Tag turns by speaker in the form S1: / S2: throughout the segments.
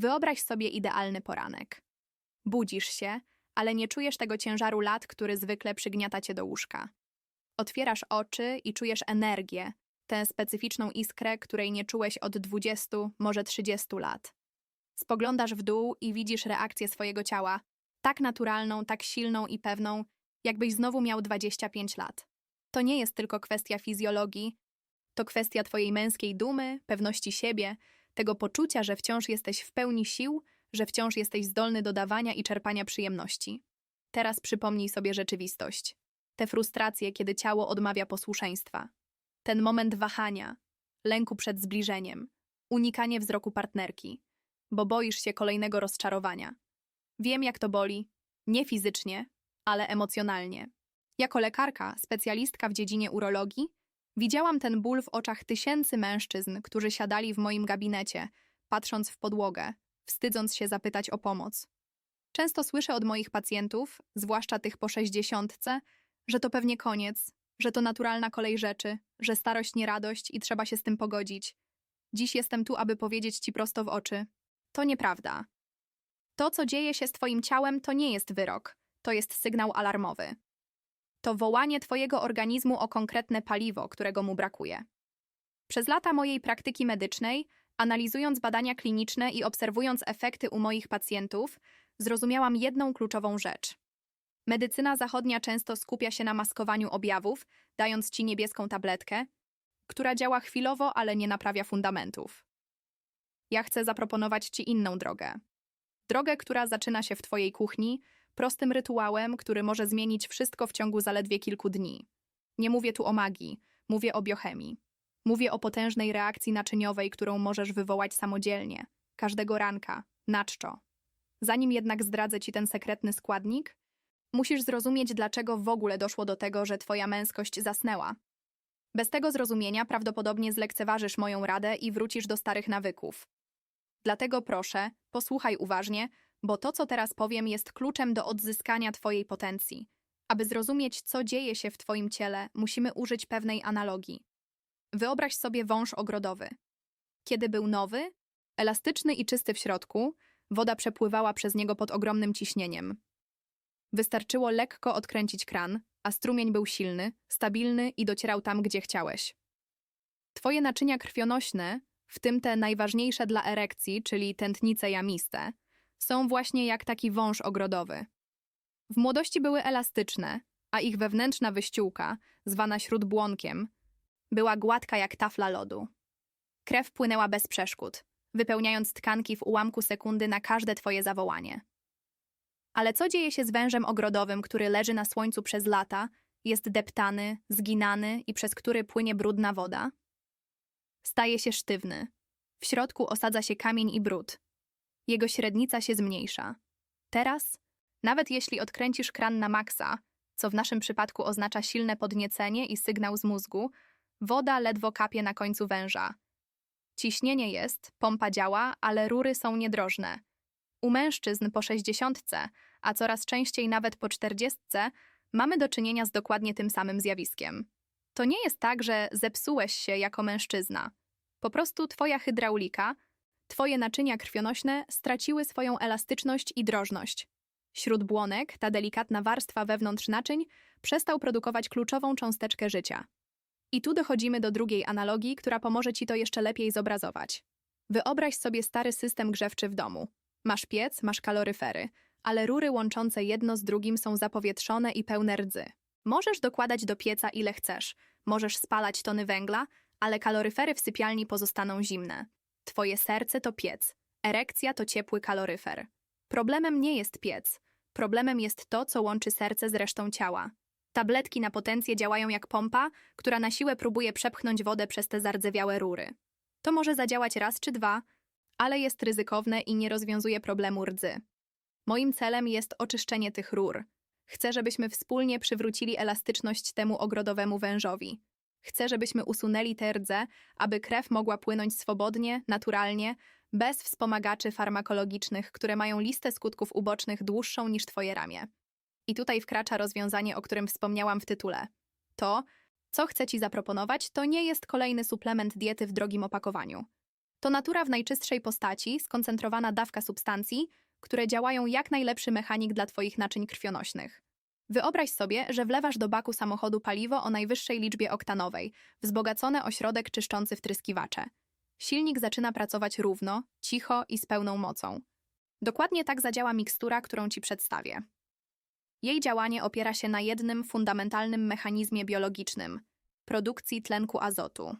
S1: Wyobraź sobie idealny poranek. Budzisz się, ale nie czujesz tego ciężaru lat, który zwykle przygniata cię do łóżka. Otwierasz oczy i czujesz energię, tę specyficzną iskrę, której nie czułeś od 20, może 30 lat. Spoglądasz w dół i widzisz reakcję swojego ciała, tak naturalną, tak silną i pewną, jakbyś znowu miał 25 lat. To nie jest tylko kwestia fizjologii, to kwestia twojej męskiej dumy, pewności siebie, tego poczucia, że wciąż jesteś w pełni sił, że wciąż jesteś zdolny do dawania i czerpania przyjemności. Teraz przypomnij sobie rzeczywistość. Te frustracje, kiedy ciało odmawia posłuszeństwa. Ten moment wahania, lęku przed zbliżeniem, unikanie wzroku partnerki, bo boisz się kolejnego rozczarowania. Wiem, jak to boli, nie fizycznie, ale emocjonalnie. Jako lekarka, specjalistka w dziedzinie urologii, widziałam ten ból w oczach tysięcy mężczyzn, którzy siadali w moim gabinecie, patrząc w podłogę, wstydząc się zapytać o pomoc. Często słyszę od moich pacjentów, zwłaszcza tych po sześćdziesiątce, że to pewnie koniec, że to naturalna kolej rzeczy, że starość nie radość i trzeba się z tym pogodzić. Dziś jestem tu, aby powiedzieć ci prosto w oczy. To nieprawda. To, co dzieje się z twoim ciałem, to nie jest wyrok, to jest sygnał alarmowy. To wołanie twojego organizmu o konkretne paliwo, którego mu brakuje. Przez lata mojej praktyki medycznej, analizując badania kliniczne i obserwując efekty u moich pacjentów, zrozumiałam jedną kluczową rzecz. Medycyna zachodnia często skupia się na maskowaniu objawów, dając ci niebieską tabletkę, która działa chwilowo, ale nie naprawia fundamentów. Ja chcę zaproponować ci inną drogę. Drogę, która zaczyna się w twojej kuchni, prostym rytuałem, który może zmienić wszystko w ciągu zaledwie kilku dni. Nie mówię tu o magii, mówię o biochemii. Mówię o potężnej reakcji naczyniowej, którą możesz wywołać samodzielnie, każdego ranka, na czczo. Zanim jednak zdradzę ci ten sekretny składnik, musisz zrozumieć, dlaczego w ogóle doszło do tego, że twoja męskość zasnęła. Bez tego zrozumienia prawdopodobnie zlekceważysz moją radę i wrócisz do starych nawyków. Dlatego proszę, posłuchaj uważnie, bo to, co teraz powiem, jest kluczem do odzyskania Twojej potencji. Aby zrozumieć, co dzieje się w Twoim ciele, musimy użyć pewnej analogii. Wyobraź sobie wąż ogrodowy. Kiedy był nowy, elastyczny i czysty w środku, woda przepływała przez niego pod ogromnym ciśnieniem. Wystarczyło lekko odkręcić kran, a strumień był silny, stabilny i docierał tam, gdzie chciałeś. Twoje naczynia krwionośne, w tym te najważniejsze dla erekcji, czyli tętnice jamiste, są właśnie jak taki wąż ogrodowy. W młodości były elastyczne, a ich wewnętrzna wyściółka, zwana śródbłonkiem, była gładka jak tafla lodu. Krew płynęła bez przeszkód, wypełniając tkanki w ułamku sekundy na każde twoje zawołanie. Ale co dzieje się z wężem ogrodowym, który leży na słońcu przez lata, jest deptany, zginany i przez który płynie brudna woda? Staje się sztywny. W środku osadza się kamień i brud. Jego średnica się zmniejsza. Teraz, nawet jeśli odkręcisz kran na maksa, co w naszym przypadku oznacza silne podniecenie i sygnał z mózgu, woda ledwo kapie na końcu węża. Ciśnienie jest, pompa działa, ale rury są niedrożne. U mężczyzn po sześćdziesiątce, a coraz częściej nawet po czterdziestce, mamy do czynienia z dokładnie tym samym zjawiskiem. To nie jest tak, że zepsułeś się jako mężczyzna. Po prostu twoja hydraulika, twoje naczynia krwionośne straciły swoją elastyczność i drożność. Śródbłonek, ta delikatna warstwa wewnątrz naczyń, przestał produkować kluczową cząsteczkę życia. I tu dochodzimy do drugiej analogii, która pomoże ci to jeszcze lepiej zobrazować. Wyobraź sobie stary system grzewczy w domu. Masz piec, masz kaloryfery, ale rury łączące jedno z drugim są zapowietrzone i pełne rdzy. Możesz dokładać do pieca ile chcesz, możesz spalać tony węgla, ale kaloryfery w sypialni pozostaną zimne. Twoje serce to piec, erekcja to ciepły kaloryfer. Problemem nie jest piec, problemem jest to, co łączy serce z resztą ciała. Tabletki na potencję działają jak pompa, która na siłę próbuje przepchnąć wodę przez te zardzewiałe rury. To może zadziałać raz czy dwa, ale jest ryzykowne i nie rozwiązuje problemu rdzy. Moim celem jest oczyszczenie tych rur. Chcę, żebyśmy wspólnie przywrócili elastyczność temu ogrodowemu wężowi. Chcę, żebyśmy usunęli tę rdzę, aby krew mogła płynąć swobodnie, naturalnie, bez wspomagaczy farmakologicznych, które mają listę skutków ubocznych dłuższą niż twoje ramię. I tutaj wkracza rozwiązanie, o którym wspomniałam w tytule. To, co chcę ci zaproponować, to nie jest kolejny suplement diety w drogim opakowaniu. To natura w najczystszej postaci, skoncentrowana dawka substancji, które działają jak najlepszy mechanik dla Twoich naczyń krwionośnych. Wyobraź sobie, że wlewasz do baku samochodu paliwo o najwyższej liczbie oktanowej, wzbogacone o środek czyszczący wtryskiwacze. Silnik zaczyna pracować równo, cicho i z pełną mocą. Dokładnie tak zadziała mikstura, którą Ci przedstawię. Jej działanie opiera się na jednym fundamentalnym mechanizmie biologicznym produkcji tlenku azotu.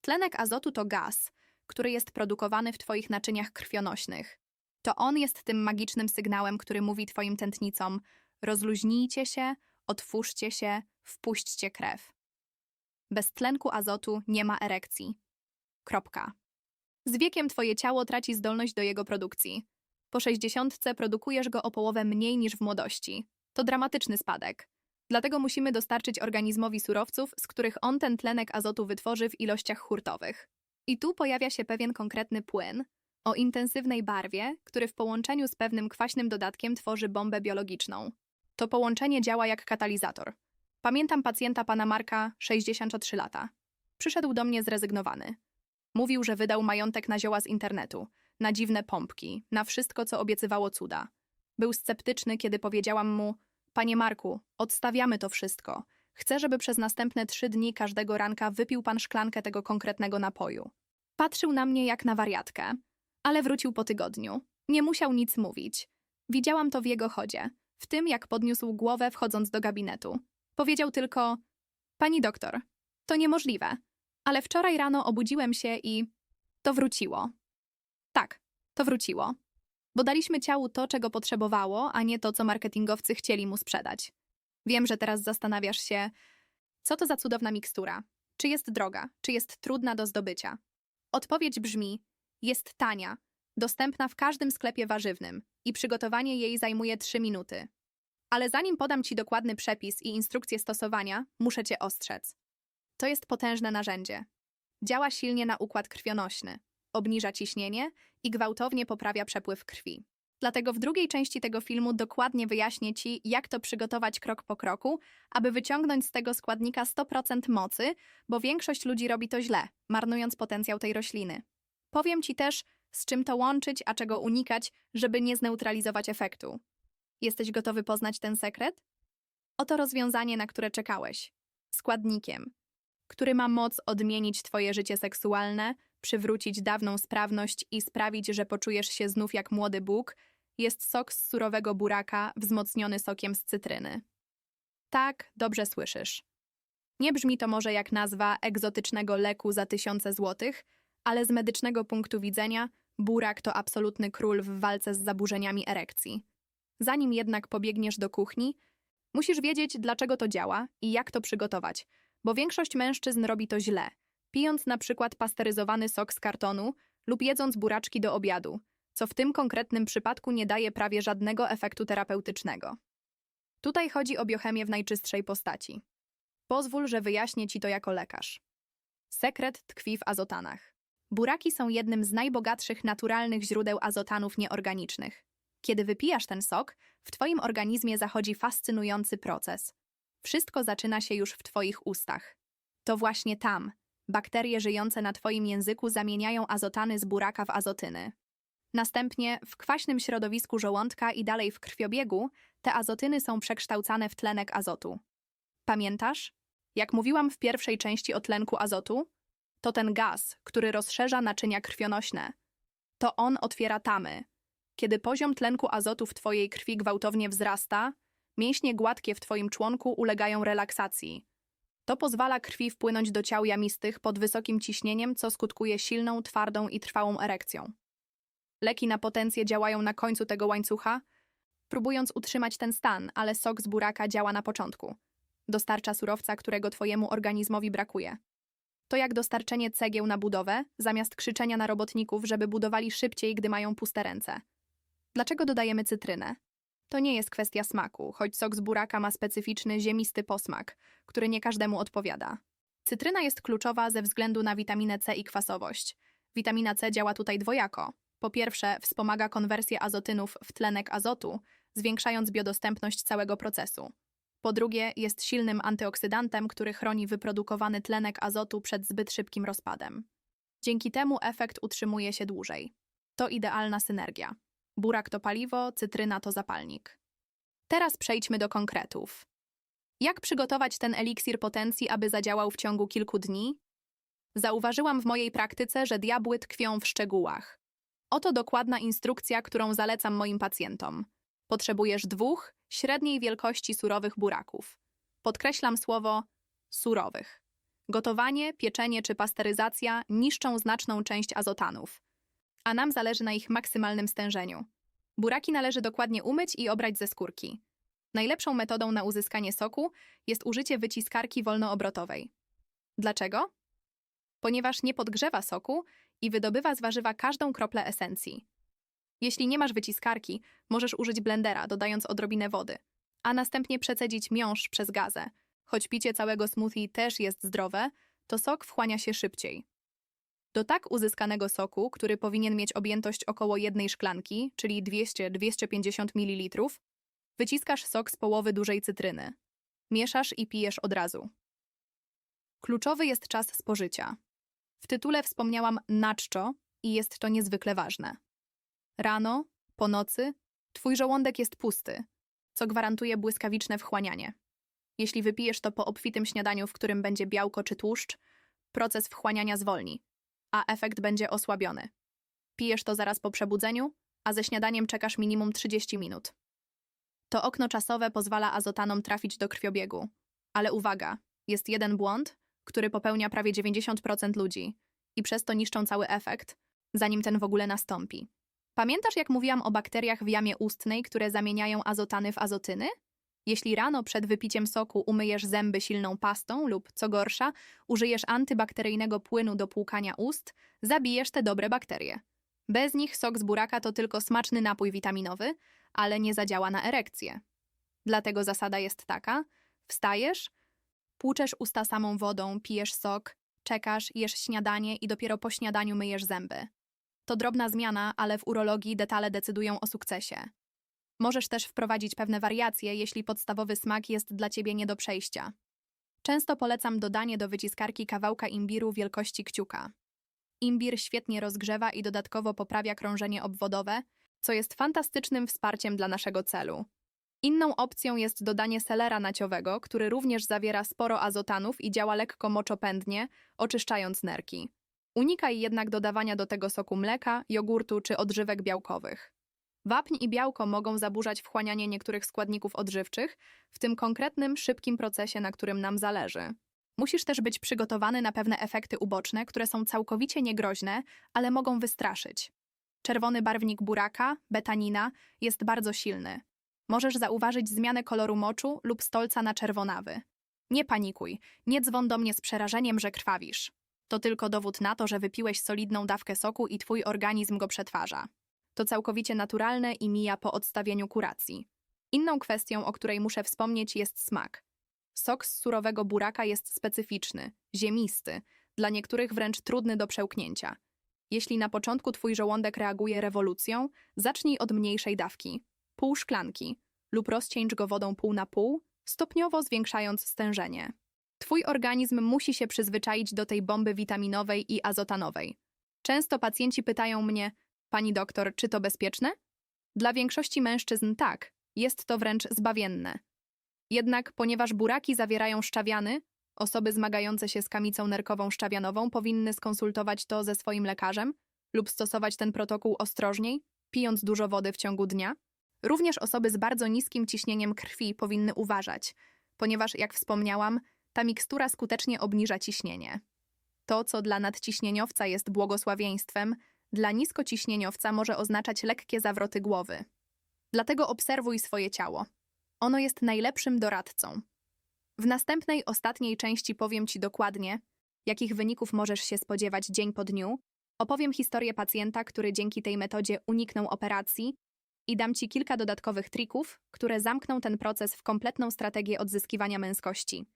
S1: Tlenek azotu to gaz, który jest produkowany w Twoich naczyniach krwionośnych. To on jest tym magicznym sygnałem, który mówi Twoim tętnicom: rozluźnijcie się, otwórzcie się, wpuśćcie krew. Bez tlenku azotu nie ma erekcji. Kropka. Z wiekiem Twoje ciało traci zdolność do jego produkcji. Po sześćdziesiątce produkujesz go o połowę mniej niż w młodości. To dramatyczny spadek. Dlatego musimy dostarczyć organizmowi surowców, z których on ten tlenek azotu wytworzy w ilościach hurtowych. I tu pojawia się pewien konkretny płyn o intensywnej barwie, który w połączeniu z pewnym kwaśnym dodatkiem tworzy bombę biologiczną. To połączenie działa jak katalizator. Pamiętam pacjenta pana Marka, 63 lata. Przyszedł do mnie zrezygnowany. Mówił, że wydał majątek na zioła z internetu, na dziwne pompki, na wszystko, co obiecywało cuda. Był sceptyczny, kiedy powiedziałam mu: Panie Marku, odstawiamy to wszystko. Chcę, żeby przez następne trzy dni każdego ranka wypił pan szklankę tego konkretnego napoju. Patrzył na mnie jak na wariatkę, ale wrócił po tygodniu. Nie musiał nic mówić. Widziałam to w jego chodzie, w tym jak podniósł głowę wchodząc do gabinetu. Powiedział tylko: Pani doktor, to niemożliwe, ale wczoraj rano obudziłem się i to wróciło. Tak, to wróciło. Bo daliśmy ciału to, czego potrzebowało, a nie to, co marketingowcy chcieli mu sprzedać. Wiem, że teraz zastanawiasz się, co to za cudowna mikstura? Czy jest droga? Czy jest trudna do zdobycia? Odpowiedź brzmi: jest tania, dostępna w każdym sklepie warzywnym i przygotowanie jej zajmuje 3 minuty. Ale zanim podam Ci dokładny przepis i instrukcję stosowania, muszę Cię ostrzec. To jest potężne narzędzie. Działa silnie na układ krwionośny, obniża ciśnienie i gwałtownie poprawia przepływ krwi. Dlatego w drugiej części tego filmu dokładnie wyjaśnię Ci, jak to przygotować krok po kroku, aby wyciągnąć z tego składnika 100% mocy, bo większość ludzi robi to źle, marnując potencjał tej rośliny. Powiem Ci też, z czym to łączyć, a czego unikać, żeby nie zneutralizować efektu. Jesteś gotowy poznać ten sekret? Oto rozwiązanie, na które czekałeś. Składnikiem, który ma moc odmienić Twoje życie seksualne, przywrócić dawną sprawność i sprawić, że poczujesz się znów jak młody Bóg, jest sok z surowego buraka wzmocniony sokiem z cytryny. Tak, dobrze słyszysz. Nie brzmi to może jak nazwa egzotycznego leku za tysiące złotych, ale z medycznego punktu widzenia burak to absolutny król w walce z zaburzeniami erekcji. Zanim jednak pobiegniesz do kuchni, musisz wiedzieć, dlaczego to działa i jak to przygotować, bo większość mężczyzn robi to źle, pijąc na przykład pasteryzowany sok z kartonu lub jedząc buraczki do obiadu, co w tym konkretnym przypadku nie daje prawie żadnego efektu terapeutycznego. Tutaj chodzi o biochemię w najczystszej postaci. Pozwól, że wyjaśnię ci to jako lekarz. Sekret tkwi w azotanach. Buraki są jednym z najbogatszych naturalnych źródeł azotanów nieorganicznych. Kiedy wypijasz ten sok, w Twoim organizmie zachodzi fascynujący proces. Wszystko zaczyna się już w Twoich ustach. To właśnie tam bakterie żyjące na Twoim języku zamieniają azotany z buraka w azotyny. Następnie w kwaśnym środowisku żołądka i dalej w krwiobiegu te azotyny są przekształcane w tlenek azotu. Pamiętasz? Jak mówiłam w pierwszej części o tlenku azotu, to ten gaz, który rozszerza naczynia krwionośne. To on otwiera tamy. Kiedy poziom tlenku azotu w Twojej krwi gwałtownie wzrasta, mięśnie gładkie w Twoim członku ulegają relaksacji. To pozwala krwi wpłynąć do ciał jamistych pod wysokim ciśnieniem, co skutkuje silną, twardą i trwałą erekcją. Leki na potencję działają na końcu tego łańcucha, próbując utrzymać ten stan, ale sok z buraka działa na początku. Dostarcza surowca, którego Twojemu organizmowi brakuje. To jak dostarczenie cegieł na budowę, zamiast krzyczenia na robotników, żeby budowali szybciej, gdy mają puste ręce. Dlaczego dodajemy cytrynę? To nie jest kwestia smaku, choć sok z buraka ma specyficzny, ziemisty posmak, który nie każdemu odpowiada. Cytryna jest kluczowa ze względu na witaminę C i kwasowość. Witamina C działa tutaj dwojako. Po pierwsze, wspomaga konwersję azotynów w tlenek azotu, zwiększając biodostępność całego procesu. Po drugie, jest silnym antyoksydantem, który chroni wyprodukowany tlenek azotu przed zbyt szybkim rozpadem. Dzięki temu efekt utrzymuje się dłużej. To idealna synergia. Burak to paliwo, cytryna to zapalnik. Teraz przejdźmy do konkretów. Jak przygotować ten eliksir potencji, aby zadziałał w ciągu kilku dni? Zauważyłam w mojej praktyce, że diabły tkwią w szczegółach. Oto dokładna instrukcja, którą zalecam moim pacjentom. Potrzebujesz dwóch średniej wielkości surowych buraków. Podkreślam słowo surowych. Gotowanie, pieczenie czy pasteryzacja niszczą znaczną część azotanów, a nam zależy na ich maksymalnym stężeniu. Buraki należy dokładnie umyć i obrać ze skórki. Najlepszą metodą na uzyskanie soku jest użycie wyciskarki wolnoobrotowej. Dlaczego? Ponieważ nie podgrzewa soku i wydobywa z warzywa każdą kroplę esencji. Jeśli nie masz wyciskarki, możesz użyć blendera, dodając odrobinę wody, a następnie przecedzić miąższ przez gazę. Choć picie całego smoothie też jest zdrowe, to sok wchłania się szybciej. Do tak uzyskanego soku, który powinien mieć objętość około jednej szklanki, czyli 200-250 ml, wyciskasz sok z połowy dużej cytryny. Mieszasz i pijesz od razu. Kluczowy jest czas spożycia. W tytule wspomniałam naczczo i jest to niezwykle ważne. Rano, po nocy, twój żołądek jest pusty, co gwarantuje błyskawiczne wchłanianie. Jeśli wypijesz to po obfitym śniadaniu, w którym będzie białko czy tłuszcz, proces wchłaniania zwolni, a efekt będzie osłabiony. Pijesz to zaraz po przebudzeniu, a ze śniadaniem czekasz minimum 30 minut. To okno czasowe pozwala azotanom trafić do krwiobiegu. Ale uwaga, jest jeden błąd, który popełnia prawie 90% ludzi i przez to niszczą cały efekt, zanim ten w ogóle nastąpi. Pamiętasz, jak mówiłam o bakteriach w jamie ustnej, które zamieniają azotany w azotyny? Jeśli rano przed wypiciem soku umyjesz zęby silną pastą lub, co gorsza, użyjesz antybakteryjnego płynu do płukania ust, zabijesz te dobre bakterie. Bez nich sok z buraka to tylko smaczny napój witaminowy, ale nie zadziała na erekcję. Dlatego zasada jest taka: wstajesz, płuczesz usta samą wodą, pijesz sok, czekasz, jesz śniadanie i dopiero po śniadaniu myjesz zęby. To drobna zmiana, ale w urologii detale decydują o sukcesie. Możesz też wprowadzić pewne wariacje, jeśli podstawowy smak jest dla ciebie nie do przejścia. Często polecam dodanie do wyciskarki kawałka imbiru wielkości kciuka. Imbir świetnie rozgrzewa i dodatkowo poprawia krążenie obwodowe, co jest fantastycznym wsparciem dla naszego celu. Inną opcją jest dodanie selera naciowego, który również zawiera sporo azotanów i działa lekko moczopędnie, oczyszczając nerki. Unikaj jednak dodawania do tego soku mleka, jogurtu czy odżywek białkowych. Wapń i białko mogą zaburzać wchłanianie niektórych składników odżywczych, w tym konkretnym, szybkim procesie, na którym nam zależy. Musisz też być przygotowany na pewne efekty uboczne, które są całkowicie niegroźne, ale mogą wystraszyć. Czerwony barwnik buraka, betanina, jest bardzo silny. Możesz zauważyć zmianę koloru moczu lub stolca na czerwonawy. Nie panikuj, nie dzwon do mnie z przerażeniem, że krwawisz. To tylko dowód na to, że wypiłeś solidną dawkę soku i twój organizm go przetwarza. To całkowicie naturalne i mija po odstawieniu kuracji. Inną kwestią, o której muszę wspomnieć, jest smak. Sok z surowego buraka jest specyficzny, ziemisty, dla niektórych wręcz trudny do przełknięcia. Jeśli na początku twój żołądek reaguje rewolucją, zacznij od mniejszej dawki pół szklanki lub rozcieńcz go wodą pół na pół, stopniowo zwiększając stężenie. Twój organizm musi się przyzwyczaić do tej bomby witaminowej i azotanowej. Często pacjenci pytają mnie, pani doktor, czy to bezpieczne? Dla większości mężczyzn tak, jest to wręcz zbawienne. Jednak ponieważ buraki zawierają szczawiany, osoby zmagające się z kamicą nerkową szczawianową powinny skonsultować to ze swoim lekarzem lub stosować ten protokół ostrożniej, pijąc dużo wody w ciągu dnia. Również osoby z bardzo niskim ciśnieniem krwi powinny uważać, ponieważ, jak wspomniałam, ta mikstura skutecznie obniża ciśnienie. To, co dla nadciśnieniowca jest błogosławieństwem, dla niskociśnieniowca może oznaczać lekkie zawroty głowy. Dlatego obserwuj swoje ciało. Ono jest najlepszym doradcą. W następnej, ostatniej części powiem Ci dokładnie, jakich wyników możesz się spodziewać dzień po dniu, opowiem historię pacjenta, który dzięki tej metodzie uniknął operacji i dam Ci kilka dodatkowych trików, które zamkną ten proces w kompletną strategię odzyskiwania męskości.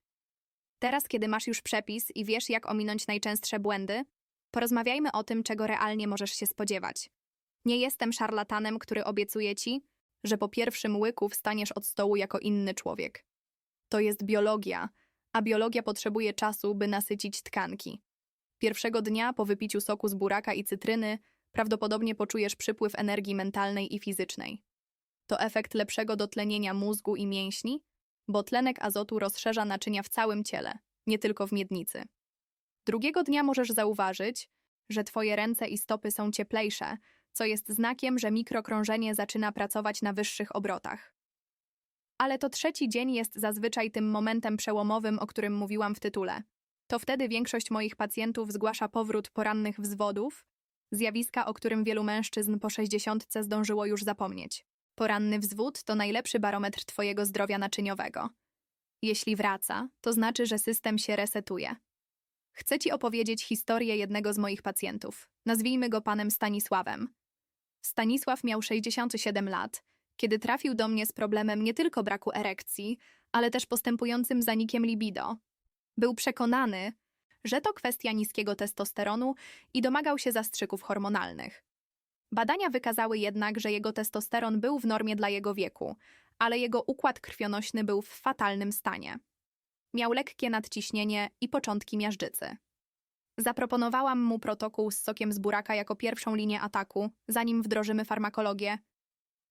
S1: Teraz, kiedy masz już przepis i wiesz, jak ominąć najczęstsze błędy, porozmawiajmy o tym, czego realnie możesz się spodziewać. Nie jestem szarlatanem, który obiecuje Ci, że po pierwszym łyku wstaniesz od stołu jako inny człowiek. To jest biologia, a biologia potrzebuje czasu, by nasycić tkanki. Pierwszego dnia po wypiciu soku z buraka i cytryny prawdopodobnie poczujesz przypływ energii mentalnej i fizycznej. To efekt lepszego dotlenienia mózgu i mięśni, bo tlenek azotu rozszerza naczynia w całym ciele, nie tylko w miednicy. Drugiego dnia możesz zauważyć, że twoje ręce i stopy są cieplejsze, co jest znakiem, że mikrokrążenie zaczyna pracować na wyższych obrotach. Ale to trzeci dzień jest zazwyczaj tym momentem przełomowym, o którym mówiłam w tytule. To wtedy większość moich pacjentów zgłasza powrót porannych wzwodów, zjawiska, o którym wielu mężczyzn po 60 zdążyło już zapomnieć. Poranny wzwód to najlepszy barometr Twojego zdrowia naczyniowego. Jeśli wraca, to znaczy, że system się resetuje. Chcę Ci opowiedzieć historię jednego z moich pacjentów. Nazwijmy go panem Stanisławem. Stanisław miał 67 lat, kiedy trafił do mnie z problemem nie tylko braku erekcji, ale też postępującym zanikiem libido. Był przekonany, że to kwestia niskiego testosteronu i domagał się zastrzyków hormonalnych. Badania wykazały jednak, że jego testosteron był w normie dla jego wieku, ale jego układ krwionośny był w fatalnym stanie. Miał lekkie nadciśnienie i początki miażdżycy. Zaproponowałam mu protokół z sokiem z buraka jako pierwszą linię ataku, zanim wdrożymy farmakologię.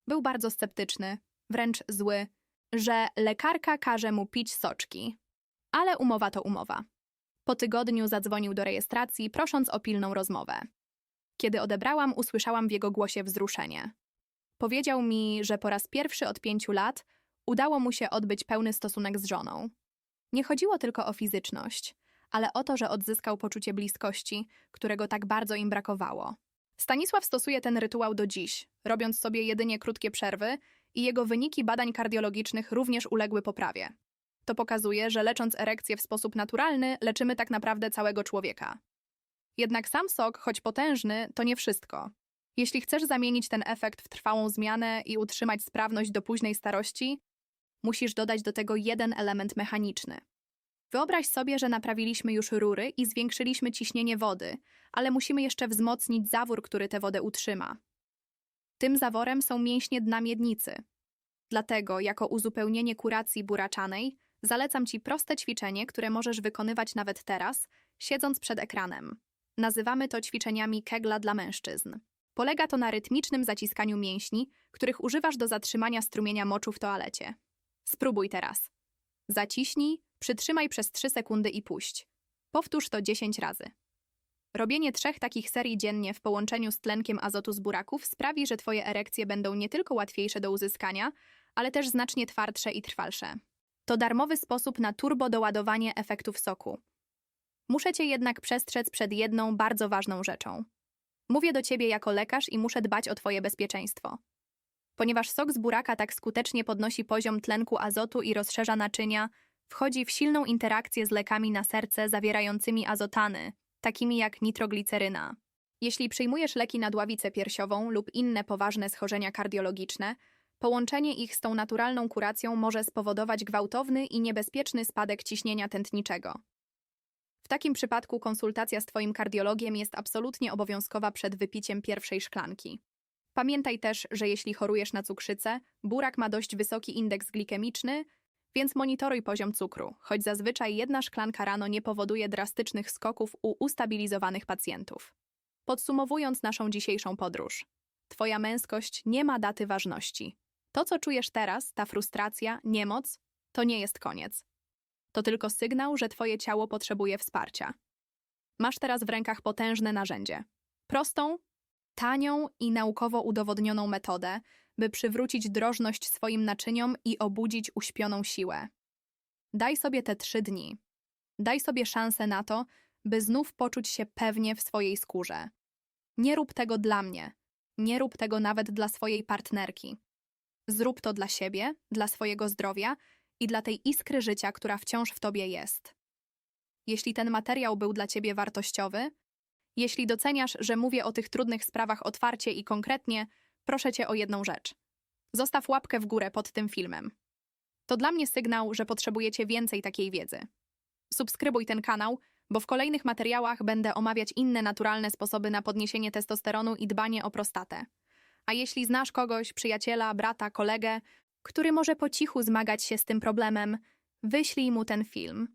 S1: Był bardzo sceptyczny, wręcz zły, że lekarka każe mu pić soczki. Ale umowa to umowa. Po tygodniu zadzwonił do rejestracji, prosząc o pilną rozmowę. Kiedy odebrałam, usłyszałam w jego głosie wzruszenie. Powiedział mi, że po raz pierwszy od pięciu lat udało mu się odbyć pełny stosunek z żoną. Nie chodziło tylko o fizyczność, ale o to, że odzyskał poczucie bliskości, którego tak bardzo im brakowało. Stanisław stosuje ten rytuał do dziś, robiąc sobie jedynie krótkie przerwy i jego wyniki badań kardiologicznych również uległy poprawie. To pokazuje, że lecząc erekcję w sposób naturalny, leczymy tak naprawdę całego człowieka. Jednak sam sok, choć potężny, to nie wszystko. Jeśli chcesz zamienić ten efekt w trwałą zmianę i utrzymać sprawność do późnej starości, musisz dodać do tego jeden element mechaniczny. Wyobraź sobie, że naprawiliśmy już rury i zwiększyliśmy ciśnienie wody, ale musimy jeszcze wzmocnić zawór, który tę wodę utrzyma. Tym zaworem są mięśnie dna miednicy. Dlatego, jako uzupełnienie kuracji buraczanej, zalecam Ci proste ćwiczenie, które możesz wykonywać nawet teraz, siedząc przed ekranem. Nazywamy to ćwiczeniami Kegla dla mężczyzn. Polega to na rytmicznym zaciskaniu mięśni, których używasz do zatrzymania strumienia moczu w toalecie. Spróbuj teraz. Zaciśnij, przytrzymaj przez 3 sekundy i puść. Powtórz to 10 razy. Robienie trzech takich serii dziennie w połączeniu z tlenkiem azotu z buraków sprawi, że Twoje erekcje będą nie tylko łatwiejsze do uzyskania, ale też znacznie twardsze i trwalsze. To darmowy sposób na turbo doładowanie efektów soku. Muszę Cię jednak przestrzec przed jedną bardzo ważną rzeczą. Mówię do Ciebie jako lekarz i muszę dbać o Twoje bezpieczeństwo. Ponieważ sok z buraka tak skutecznie podnosi poziom tlenku azotu i rozszerza naczynia, wchodzi w silną interakcję z lekami na serce zawierającymi azotany, takimi jak nitrogliceryna. Jeśli przyjmujesz leki na dławicę piersiową lub inne poważne schorzenia kardiologiczne, połączenie ich z tą naturalną kuracją może spowodować gwałtowny i niebezpieczny spadek ciśnienia tętniczego. W takim przypadku konsultacja z Twoim kardiologiem jest absolutnie obowiązkowa przed wypiciem pierwszej szklanki. Pamiętaj też, że jeśli chorujesz na cukrzycę, burak ma dość wysoki indeks glikemiczny, więc monitoruj poziom cukru, choć zazwyczaj jedna szklanka rano nie powoduje drastycznych skoków u ustabilizowanych pacjentów. Podsumowując naszą dzisiejszą podróż, Twoja męskość nie ma daty ważności. To, co czujesz teraz, ta frustracja, niemoc, to nie jest koniec. To tylko sygnał, że Twoje ciało potrzebuje wsparcia. Masz teraz w rękach potężne narzędzie. Prostą, tanią i naukowo udowodnioną metodę, by przywrócić drożność swoim naczyniom i obudzić uśpioną siłę. Daj sobie te trzy dni. Daj sobie szansę na to, by znów poczuć się pewnie w swojej skórze. Nie rób tego dla mnie. Nie rób tego nawet dla swojej partnerki. Zrób to dla siebie, dla swojego zdrowia i dla tej iskry życia, która wciąż w tobie jest. Jeśli ten materiał był dla ciebie wartościowy, jeśli doceniasz, że mówię o tych trudnych sprawach otwarcie i konkretnie, proszę cię o jedną rzecz. Zostaw łapkę w górę pod tym filmem. To dla mnie sygnał, że potrzebujecie więcej takiej wiedzy. Subskrybuj ten kanał, bo w kolejnych materiałach będę omawiać inne naturalne sposoby na podniesienie testosteronu i dbanie o prostatę. A jeśli znasz kogoś, przyjaciela, brata, kolegę, który może po cichu zmagać się z tym problemem, wyślij mu ten film.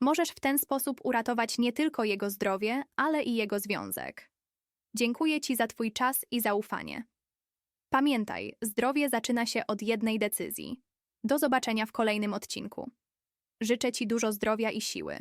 S1: Możesz w ten sposób uratować nie tylko jego zdrowie, ale i jego związek. Dziękuję Ci za Twój czas i zaufanie. Pamiętaj, zdrowie zaczyna się od jednej decyzji. Do zobaczenia w kolejnym odcinku. Życzę Ci dużo zdrowia i siły.